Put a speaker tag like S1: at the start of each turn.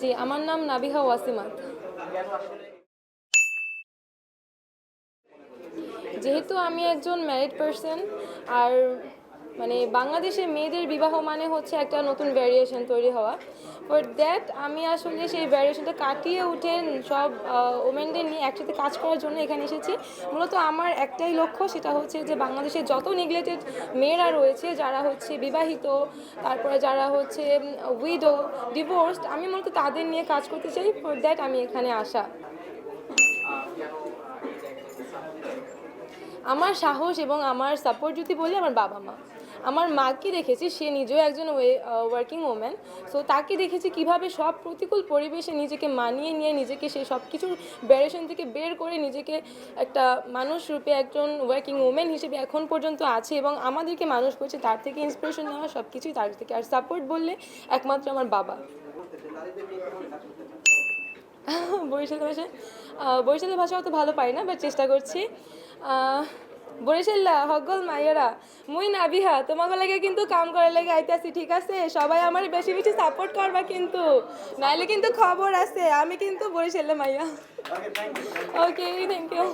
S1: জি আমার নাম নাবিহা ওয়াসিমা। যেহেতু আমি একজন ম্যারিড পার্সন আর মানে বাংলাদেশে মেয়েদের বিবাহ মানে হচ্ছে একটা নতুন ভ্যারিয়েশন তৈরি হওয়া। ফর দ্যাট আমি আসলে সেই ভ্যারিয়েশনটা কাটিয়ে উঠে সব ওমেনদের নিয়ে একসাথে কাজ করার জন্য এখানে এসেছি। মূলত আমার একটাই লক্ষ্য সেটা হচ্ছে যে বাংলাদেশে যত নেগলেক্টেড মেয়েরা রয়েছে, যারা হচ্ছে বিবাহিত, তারপরে যারা হচ্ছে উইডো ডিভোর্সড আমি মূলত তাদের নিয়ে কাজ করতে চাই। ফর দ্যাট আমি এখানে আসা। আমার সাহস এবং আমার সাপোর্ট যদি বলি, আমার বাবা মা আমার মাকে দেখেছি, সে নিজেও একজন ওয়ার্কিং ওম্যান সো তাকে দেখেছি কীভাবে সব প্রতিকূল পরিবেশে নিজেকে মানিয়ে নিয়ে, নিজেকে সেই সব কিছুর ব্যারেশন থেকে বের করে নিজেকে একটা মানুষ রূপে একজন ওয়ার্কিং ওমেন হিসেবে এখন পর্যন্ত আছে এবং আমাদেরকে মানুষ করছে, তার থেকে ইন্সপিরেশন নেওয়া সব কিছুই তার থেকে। আর সাপোর্ট বললে একমাত্র আমার বাবা। বরিশাল ভাষা বরিশালের ভাষা অত ভালো পাই না বাট চেষ্টা করছি। বরিশাল্লা হগল মাইয়ারা মুই নাবিহা তোমাকে লাগে কিন্তু কাম করার লাগে আইতাছি ঠিক আছে? সবাই আমার বেশি বেশি সাপোর্ট করবা কিন্তু। নাইলে কিন্তু খবর আছে আমি কিন্তু বরিশাল্লা মাইয়া। Okay thank you